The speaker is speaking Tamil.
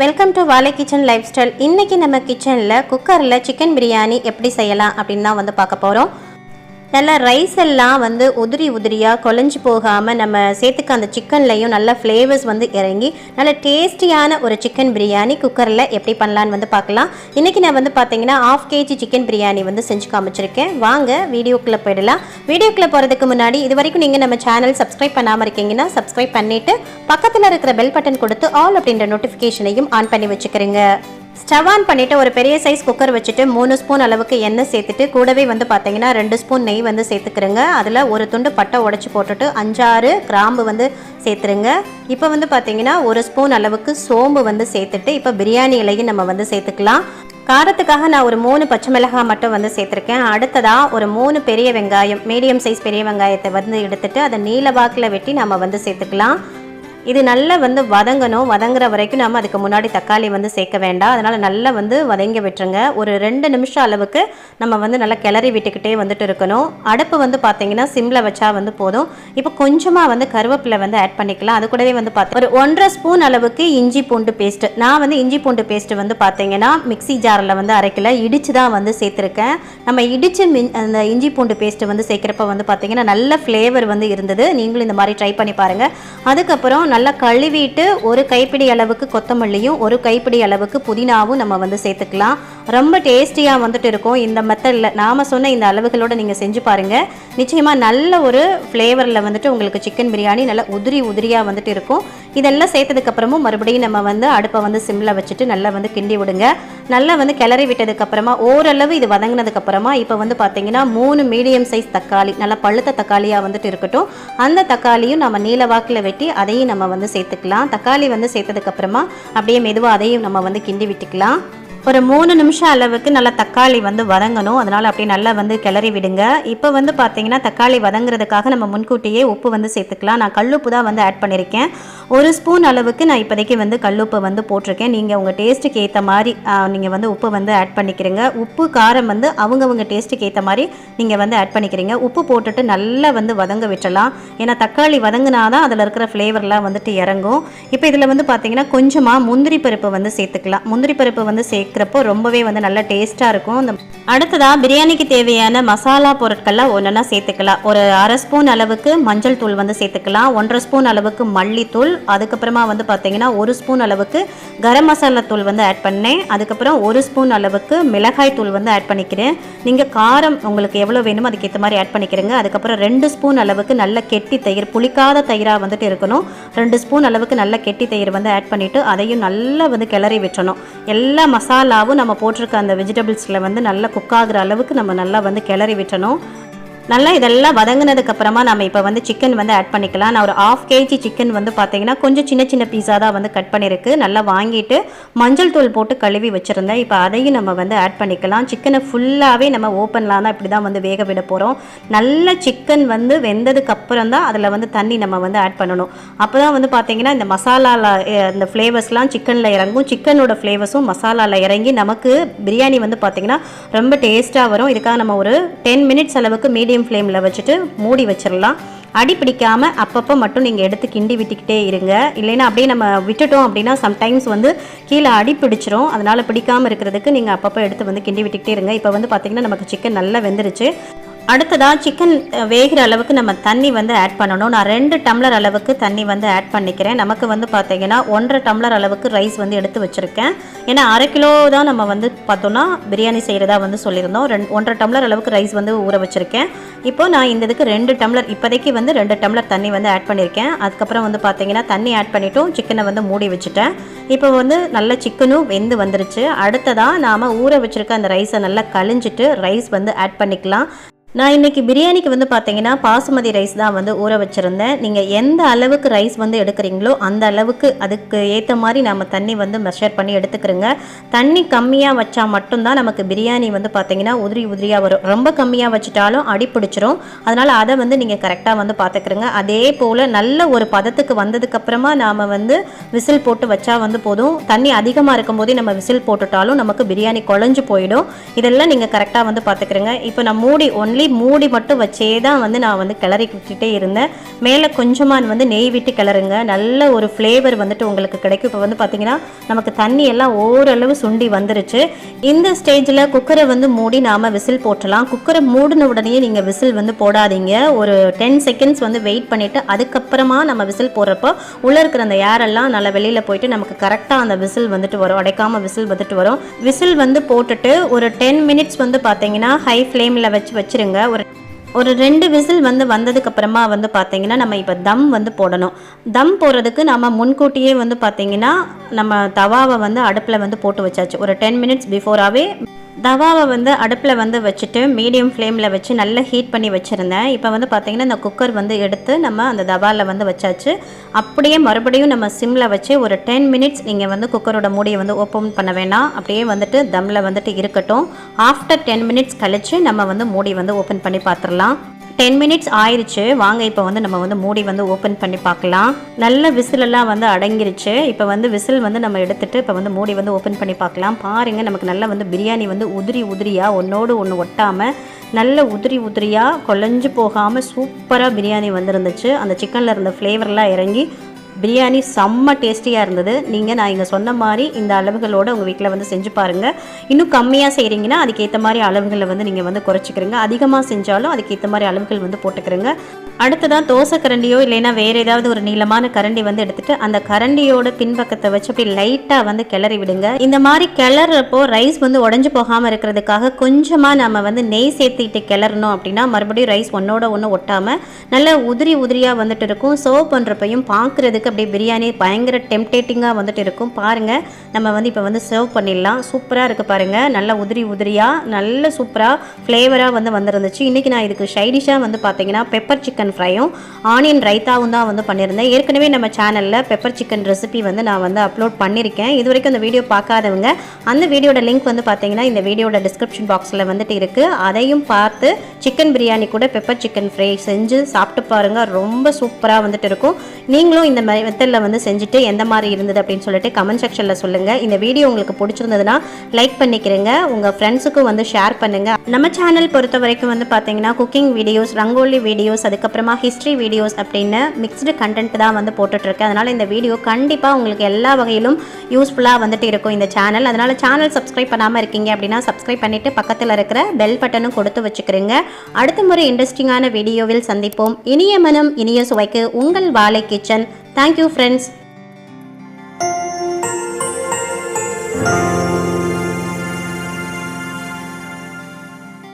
Welcome to Valai kitchen lifestyle. இன்றைக்கி நம்ம கிச்சனில் குக்கரில் சிக்கன் பிரியாணி எப்படி செய்யலாம் அப்படின்னு தான் வந்து பார்க்க போகிறோம் நல்லா ரைஸ் எல்லாம் வந்து உதிரி உதிரியாக குழஞ்சி போகாமல் நம்ம சேர்த்துக்க அந்த சிக்கன்லையும் நல்ல ஃப்ளேவர்ஸ் வந்து இறங்கி நல்ல டேஸ்டியான ஒரு சிக்கன் பிரியாணி குக்கரில் எப்படி பண்ணலான்னு வந்து பார்க்கலாம். இன்றைக்கி நான் வந்து பார்த்தீங்கன்னா ஆஃப் கேஜி சிக்கன் பிரியாணி வந்து செஞ்சு காமிச்சிருக்கேன். வாங்க வீடியோக்குள்ளே போயிடலாம். வீடியோக்குள்ளே போகிறதுக்கு முன்னாடி இது வரைக்கும் நீங்கள் நம்ம சேனல் சப்ஸ்கிரைப் பண்ணாமல் இருக்கீங்கன்னா சப்ஸ்கிரைப் பண்ணிவிட்டு பக்கத்தில் இருக்கிற பெல் பட்டன் கொடுத்து ஆல் அப்படின்ற நோட்டிஃபிகேஷனையும் ஆன் பண்ணி வச்சுக்கிறீங்க. ஸ்டவ் ஆன் பண்ணிவிட்டு ஒரு பெரிய சைஸ் குக்கர் வச்சுட்டு மூணு ஸ்பூன் அளவுக்கு எண்ணெய் சேர்த்துட்டு கூடவே வந்து பார்த்தீங்கன்னா ரெண்டு ஸ்பூன் நெய் வந்து சேர்த்துக்கிறேங்க. அதில் ஒரு துண்டு பட்டை உடச்சி போட்டுட்டு அஞ்சாறு கிராம்பு வந்து சேர்த்துருங்க. இப்போ வந்து பார்த்தீங்கன்னா ஒரு ஸ்பூன் அளவுக்கு சோம்பு வந்து சேர்த்துட்டு இப்போ பிரியாணி இலையும் நம்ம வந்து சேர்த்துக்கலாம். காரத்துக்காக நான் ஒரு மூணு பச்சை மிளகாய் மட்டும் வந்து சேர்த்துருக்கேன். அடுத்ததாக ஒரு மூணு பெரிய வெங்காயம் மீடியம் சைஸ் பெரிய வெங்காயத்தை வந்து எடுத்துட்டு அதை நீல வாக்கில் வெட்டி நம்ம வந்து சேர்த்துக்கலாம். இது நல்லா வந்து வதங்கணும். வதங்குற வரைக்கும் நம்ம அதுக்கு முன்னாடி தக்காளி வந்து சேர்க்க வேண்டாம். அதனால் நல்லா வந்து வதங்கி விட்டுருங்க. ஒரு ரெண்டு நிமிஷம் அளவுக்கு நம்ம வந்து நல்லா கிளறி விட்டுக்கிட்டே வந்துட்டு இருக்கணும். அடுப்பு வந்து பார்த்தீங்கன்னா சிம்மில் வச்சா வந்து போதும். இப்போ கொஞ்சமாக வந்து கருவேப்பிலை வந்து ஆட் பண்ணிக்கலாம். அது கூடவே வந்து பார்த்து ஒரு ஒன்றரை ஸ்பூன் அளவுக்கு இஞ்சி பூண்டு பேஸ்ட்டு நான் வந்து இஞ்சி பூண்டு பேஸ்ட்டு வந்து பார்த்தீங்கன்னா மிக்ஸி ஜாரில் வந்து அரைக்கல. இடிச்சு தான் வந்து சேர்த்துருக்கேன். நம்ம இடிச்சு மின் அந்த இஞ்சி பூண்டு பேஸ்ட்டு வந்து சேர்க்குறப்ப வந்து பார்த்தீங்கன்னா நல்ல ஃப்ளேவர் வந்து இருந்தது. நீங்களும் இந்த மாதிரி ட்ரை பண்ணி பாருங்கள் அதுக்கப்புறம் நல்லா கழுவிட்டு ஒரு கைப்பிடி அளவுக்கு கொத்தமல்லியும் ஒரு கைப்பிடி அளவுக்கு புதினாவும் நம்ம வந்து சேர்த்துக்கலாம். ரொம்ப டேஸ்டியாக வந்துட்டு இருக்கும். இந்த மெத்தடில் நாம் சொன்ன இந்த அளவுகளோட நீங்கள் செஞ்சு பாருங்கள் நிச்சயமாக நல்ல ஒரு ஃப்ளேவரில் வந்துட்டு உங்களுக்கு சிக்கன் பிரியாணி நல்லா உதிரி உதிரியாக வந்துட்டு இருக்கும். இதெல்லாம் சேர்த்ததுக்கப்புறமும் மறுபடியும் நம்ம வந்து அடுப்பை வந்து சிம்மில் வச்சுட்டு நல்லா வந்து கிண்டி விடுங்க. நல்லா வந்து கிளறி விட்டதுக்கப்புறமா ஓரளவு இது வதங்கினதுக்கப்புறமா இப்போ வந்து பார்த்தீங்கன்னா மூணு மீடியம் சைஸ் தக்காளி நல்லா பழுத்த தக்காளியாக வந்துட்டு இருக்கட்டும். அந்த தக்காளியும் நம்ம நீல வாக்கில் வெட்டி அதையும் நம்ம வந்து சேர்த்துக்கலாம். தக்காளி வந்து சேர்த்ததுக்கப்புறமா அப்படியே மெதுவாக அதையும் நம்ம வந்து கிண்டி விட்டுக்கலாம். ஒரு மூணு நிமிஷம் அளவுக்கு நல்லா தக்காளி வந்து வதங்கணும். அதனால் அப்படியே நல்லா வந்து கிளறி விடுங்க. இப்போ வந்து பார்த்தீங்கன்னா தக்காளி வதங்குறதுக்காக நம்ம முன்கூட்டியே உப்பு வந்து சேர்த்துக்கலாம். நான் கல்லுப்பு தான் வந்து ஆட் பண்ணியிருக்கேன் ஒரு ஸ்பூன் அளவுக்கு நான் இப்போதைக்கு வந்து கல்லுப்பை வந்து போட்டிருக்கேன். நீங்கள் உங்கள் டேஸ்ட்டுக்கு ஏற்ற மாதிரி நீங்கள் வந்து உப்பு வந்து ஆட் பண்ணிக்கிறீங்க. உப்பு காரம் வந்து அவங்கவுங்க டேஸ்ட்டுக்கு ஏற்ற மாதிரி நீங்கள் வந்து ஆட் பண்ணிக்கிறீங்க. உப்பு போட்டுட்டு நல்லா வந்து வதங்க விட்டுறலாம். ஏன்னா தக்காளி வதங்கினா தான் அதில் இருக்கிற ஃப்ளேவர்லாம் வந்துட்டு இறங்கும். இப்போ இதில் வந்து பார்த்தீங்கன்னா கொஞ்சமாக முந்திரி பருப்பு வந்து சேர்த்துக்கலாம். முந்திரி பருப்பு வந்து சேர்க்குறப்போ ரொம்பவே வந்து நல்ல டேஸ்ட்டாக இருக்கும். அந்த அடுத்ததாக பிரியாணிக்கு தேவையான மசாலா பொருட்கள்லாம் ஒன்றா சேர்த்துக்கலாம். ஒரு அரை ஸ்பூன் அளவுக்கு மஞ்சள் தூள் வந்து சேர்த்துக்கலாம். ஒன்றரை ஸ்பூன் அளவுக்கு மல்லித்தூள். அதுக்கப்புறமா வந்து பார்த்தீங்கன்னா ஒரு ஸ்பூன் அளவுக்கு கரம் மசாலா தூள் வந்து ஆட் பண்ணேன். அதுக்கப்புறம் ஒரு ஸ்பூன் அளவுக்கு மிளகாய் தூள் வந்து ஆட் பண்ணிக்கிறேன். நீங்கள் காரம் உங்களுக்கு எவ்வளோ வேணுமோ அதுக்கேற்ற மாதிரி ஆட் பண்ணிக்கிறேங்க. அதுக்கப்புறம் ரெண்டு ஸ்பூன் அளவுக்கு நல்ல கெட்டி தயிர் புளிக்காத தயிராக வந்துட்டு இருக்கணும். ரெண்டு ஸ்பூன் அளவுக்கு நல்ல கெட்டி தயிர் வந்து ஆட் பண்ணிவிட்டு அதையும் நல்லா வந்து கிளறி விட்டுறணும். எல்லா மசாலா மசாலாவும் நம்ம போட்டிருக்க அந்த வெஜிடபிள்ஸில் வந்து நல்லா குக் ஆகுற அளவுக்கு நம்ம நல்லா வந்து கிளறி விட்டணும். நல்லா இதெல்லாம் வதங்கினதுக்கு அப்புறமா நம்ம இப்போ வந்து சிக்கன் வந்து ஆட் பண்ணிக்கலாம். நான் ஒரு ஆஃப் கேஜி சிக்கன் வந்து பார்த்தீங்கன்னா கொஞ்சம் சின்ன சின்ன பீஸாக தான் வந்து கட் பண்ணியிருக்கு நல்லா வாங்கிட்டு மஞ்சள் தூள் போட்டு கழுவி வச்சுருந்தேன். இப்போ அதையும் நம்ம வந்து ஆட் பண்ணிக்கலாம். சிக்கனை ஃபுல்லாகவே நம்ம ஓப்பன்லாம் தான் இப்படி தான் வந்து வேக விட போகிறோம் நல்ல சிக்கன் வந்து வெந்ததுக்கு அப்புறம் தான் அதில் வந்து தண்ணி நம்ம வந்து ஆட் பண்ணணும். அப்போ தான் வந்து பார்த்தீங்கன்னா இந்த மசாலாவில் இந்த ஃப்ளேவர்ஸ்லாம் சிக்கனில் இறங்கும். சிக்கனோட ஃப்ளேவர்ஸும் மசாலாவில் இறங்கி நமக்கு பிரியாணி வந்து பார்த்தீங்கன்னா ரொம்ப டேஸ்ட்டாக வரும். இதுக்காக நம்ம ஒரு டென் மினிட்ஸ் அளவுக்கு மீடியம் மீடியம் ஃப்ளேமில் வச்சுட்டு மூடி வச்சிடலாம் அடி பிடிக்காமல் அப்பப்போ மட்டும் நீங்கள் எடுத்து கிண்டி விட்டுக்கிட்டே இருங்க. இல்லைன்னா அப்படியே நம்ம விட்டுட்டோம் அப்படின்னா சம்டைம்ஸ் வந்து கீழே அடி பிடிச்சிரும். அதனால் பிடிக்காமல் இருக்கிறதுக்கு நீங்கள் அப்பப்போ எடுத்து வந்து கிண்டி விட்டுக்கிட்டே இருங்க. இப்போ வந்து பார்த்திங்கன்னா நமக்கு சிக்கன் நல்லா வெந்துருச்சு. அடுத்ததாக சிக்கன் வேகிற அளவுக்கு நம்ம தண்ணி வந்து ஆட் பண்ணணும். நான் ரெண்டு டம்ளர் அளவுக்கு தண்ணி வந்து ஆட் பண்ணிக்கிறேன். நமக்கு வந்து பார்த்தீங்கன்னா ஒன்றரை டம்ளர் அளவுக்கு ரைஸ் வந்து எடுத்து வச்சுருக்கேன். ஏன்னா அரை கிலோ தான் நம்ம வந்து பார்த்தோன்னா பிரியாணி செய்கிறதா வந்து சொல்லியிருந்தோம். ரெண்டு ஒன்றரை டம்ளர் அளவுக்கு ரைஸ் வந்து ஊற வச்சுருக்கேன். இப்போ நான் இந்த இதுக்கு ரெண்டு டம்ளர் இப்போதைக்கு வந்து ரெண்டு டம்ளர் தண்ணி வந்து ஆட் பண்ணியிருக்கேன். அதுக்கப்புறம் வந்து பார்த்தீங்கன்னா தண்ணி ஆட் பண்ணிவிட்டும் சிக்கனை வந்து மூடி வச்சுட்டேன். இப்போ வந்து நல்ல சிக்கனும் வெந்து வந்துருச்சு. அடுத்ததாக நாம் ஊற வச்சுருக்க அந்த ரைஸை நல்லா கழிஞ்சிட்டு ரைஸ் வந்து ஆட் பண்ணிக்கலாம். நான் இன்றைக்கி பிரியாணிக்கு வந்து பார்த்தீங்கன்னா பாசுமதி ரைஸ் தான் வந்து ஊற வச்சுருந்தேன். நீங்கள் எந்த அளவுக்கு ரைஸ் வந்து எடுக்கிறீங்களோ அந்த அளவுக்கு அதுக்கு ஏற்ற மாதிரி நம்ம தண்ணி வந்து மெஷர் பண்ணி எடுத்துக்கிறோங்க. தண்ணி கம்மியாக வச்சா மட்டும்தான் நமக்கு பிரியாணி வந்து பார்த்தீங்கன்னா உதிரி உதிரியாக வரும். ரொம்ப கம்மியாக வச்சுட்டாலும் அடி பிடிச்சிரும். அதனால் அதை வந்து நீங்கள் கரெக்டாக வந்து பார்த்துக்கிறோங்க அதே போல் நல்ல ஒரு பதத்துக்கு வந்ததுக்கப்புறமா நாம் வந்து விசில் போட்டு வச்சா வந்து போதும். தண்ணி அதிகமாக இருக்கும்போதே நம்ம விசில் போட்டுட்டாலும் நமக்கு பிரியாணி குழஞ்சு போயிடும். இதெல்லாம் நீங்கள் கரெக்டாக வந்து பார்த்துக்கிறோங்க இப்போ நான் மூடி ஒன்று சொல்லி மூடி மட்டும் வச்சே தான் வந்து நான் வந்து கிளறி விட்டுட்டே இருந்தேன். மேலே கொஞ்சமாக வந்து நெய் விட்டு கிளறுங்க. நல்ல ஒரு ஃப்ளேவர் வந்துட்டு உங்களுக்கு கிடைக்கும். இப்போ வந்து பார்த்தீங்கன்னா நமக்கு தண்ணி எல்லாம் ஓரளவு சுண்டி வந்துருச்சு. இந்த ஸ்டேஜில் குக்கரை வந்து மூடி நாம் விசில் போட்டலாம். குக்கரை மூடின உடனே நீங்கள் விசில் வந்து போடாதீங்க. ஒரு டென் செகண்ட்ஸ் வந்து வெயிட் பண்ணிவிட்டு அதுக்கப்புறமா நம்ம விசில் போடுறப்போ உள்ளே இருக்கிற அந்த ஏரெல்லாம் நல்லா வெளியில் போயிட்டு நமக்கு கரெக்டாக அந்த விசில் வந்துட்டு வரும். அடைக்காமல் விசில் வந்துட்டு வரும். விசில் வந்து போட்டுட்டு ஒரு டென் மினிட்ஸ் வந்து பார்த்தீங்கன்னா ஹை ஃப்ளேமில் வச்சு வச்சுருங்க. ஒரு ஒரு ரெண்டு விசில் வந்து வந்ததுக்கு அப்புறமா வந்து பார்த்தீங்கன்னா நம்ம இப்போ தம் வந்து போடணும். தம் போடுறதுக்கு நம்ம முன்கூட்டியே வந்து பார்த்தீங்கன்னா நம்ம தவாவை வந்து அடுப்பில் வந்து போட்டு வச்சாச்சு. ஒரு டென் மினிட்ஸ் பிஃபோராகவே தவாவை வந்து அடுப்பில் வந்து வச்சுட்டு மீடியம் ஃப்ளேமில் வச்சு நல்லா ஹீட் பண்ணி வச்சுருந்தேன். இப்போ வந்து பார்த்திங்கன்னா இந்த குக்கர் வந்து எடுத்து நம்ம அந்த தவாவில் வந்து வச்சாச்சு. அப்படியே மறுபடியும் நம்ம சிம்மில் வச்சு ஒரு டென் மினிட்ஸ் நீங்கள் வந்து குக்கரோட மூடியை வந்து ஓப்பன் பண்ண வேணாம். அப்படியே வந்துட்டு தம்மில் வந்துட்டு இருக்கட்டும். ஆஃப்டர் டென் மினிட்ஸ் கழித்து நம்ம வந்து மூடி வந்து ஓப்பன் பண்ணி பார்த்துடலாம். டென் மினிட்ஸ் ஆயிடுச்சு வாங்க இப்போ வந்து நம்ம வந்து மூடி வந்து ஓப்பன் பண்ணி பார்க்கலாம். நல்ல விசிலெல்லாம் வந்து அடங்கிருச்சு. இப்போ வந்து விசில் வந்து நம்ம எடுத்துட்டு இப்போ வந்து மூடி வந்து ஓப்பன் பண்ணி பார்க்கலாம். பாருங்க நமக்கு நல்லா வந்து பிரியாணி வந்து உதிரி உதிரியாக ஒன்றோடு ஒன்று ஒட்டாமல் நல்ல உதிரி உதிரியாக கொலைஞ்சு போகாமல் சூப்பராக பிரியாணி வந்துருந்துச்சு. அந்த சிக்கனில் இருந்த ஃப்ளேவர்லாம் இறங்கி பிரியாணி செம்ம டேஸ்டியாக இருந்தது. நீங்கள் நான் இங்கே சொன்ன மாதிரி இந்த அளவுகளோடு உங்கள் வீட்டில் வந்து செஞ்சு பாருங்கள் இன்னும் கம்மியாக செய்கிறீங்கன்னா அதுக்கேற்ற மாதிரி அளவுகளை வந்து நீங்கள் வந்து குறைச்சிக்கிறீங்க. அதிகமாக செஞ்சாலும் அதுக்கேற்ற மாதிரி அளவுகள் வந்து போட்டுக்கிறீங்க. அடுத்ததாக தோசை கரண்டியோ இல்லைன்னா வேறு ஏதாவது ஒரு நீளமான கரண்டி வந்து எடுத்துகிட்டு அந்த கரண்டியோட பின்பக்கத்தை வச்சு அப்படி லைட்டாக வந்து கிளறி விடுங்க. இந்த மாதிரி கிளறப்போ ரைஸ் வந்து உடஞ்சு போகாமல் இருக்கிறதுக்காக கொஞ்சமாக நம்ம வந்து நெய் சேர்த்துக்கிட்டு கிளறணும் அப்படின்னா மறுபடியும் ரைஸ் ஒன்றோட ஒன்று ஒட்டாமல் நல்லா உதிரி உதிரியாக வந்துட்டு இருக்கும். சர்வ் பண்ணுறப்பையும் பார்க்குறதுக்கு அப்படியே பிரியாணி பயங்கர டெம்டேட்டிங்காக வந்துட்டு இருக்கும். பாருங்கள் நம்ம வந்து இப்போ வந்து சர்வ் பண்ணிடலாம். சூப்பராக இருக்குது பாருங்கள் நல்ல உதிரி உதிரியாக நல்ல சூப்பராக ஃப்ளேவராக வந்து வந்துருந்துச்சு. இன்றைக்கி நான் இதுக்கு ஷைடிஷாக வந்து பார்த்தீங்கன்னா பெப்பர் சிக்கன் ஃப்ரையும் ஆனியன் ரைத்தாவும் தான் வந்து பண்ணியிருந்தேன். ஏற்கனவே நம்ம சேனலில் பெப்பர் சிக்கன் ரெசிபி வந்து நான் வந்து அப்லோட் பண்ணியிருக்கேன் இது வரைக்கும் அந்த வீடியோ பார்க்காதவங்க அந்த வீடியோட லிங்க் வந்து பார்த்தீங்கன்னா இந்த வீடியோட டிஸ்கிரிப்ஷன் பாக்ஸில் வந்துட்டு இருக்குது அதையும் பார்த்து சிக்கன் பிரியாணி கூட பெப்பர் சிக்கன் ஃப்ரை செஞ்சு சாப்பிட்டு பாருங்கள் ரொம்ப சூப்பராக வந்துட்டு இருக்கும். நீங்களும் இந்த மாதிரி மெத்தடில் வந்து செஞ்சுட்டு எந்த மாதிரி இருந்தது அப்படின்னு சொல்லிட்டு கமெண்ட் செக்ஷனில் சொல்லுங்கள் இந்த வீடியோ உங்களுக்கு பிடிச்சிருந்ததுன்னா லைக் பண்ணிக்கிறேங்க. உங்கள் ஃப்ரெண்ட்ஸுக்கும் வந்து ஷேர் பண்ணுங்கள் நம்ம சேனல் பொறுத்த வரைக்கும் வந்து பார்த்தீங்கன்னா குக்கிங் வீடியோஸ் ரங்கோலி வீடியோஸ் அதுக்கப்புறமா ஹிஸ்ட்ரி வீடியோஸ் அப்படின்னு மிக்ஸ்டு கண்டென்ட் தான் வந்து போட்டுட்ருக்கேன் அதனால் இந்த வீடியோ கண்டிப்பாக உங்களுக்கு எல்லா வகையிலும் யூஸ்ஃபுல்லாக வந்துட்டு இருக்கும் இந்த சேனல் அதனால் சேனல் சப்ஸ்கிரைப் பண்ணாமல் இருக்கீங்க அப்படின்னா சப்ஸ்கிரைப் பண்ணிவிட்டு பக்கத்தில் இருக்கிற பெல் பட்டனும் கொடுத்து வச்சுக்கிறேங்க. அடுத்த முறை இன்ட்ரெஸ்டிங்கான வீடியோவில் சந்திப்போம். இனிய மனம் இனிய சுவைக்கு உங்கள் வாழை கிச்சன். Thank you friends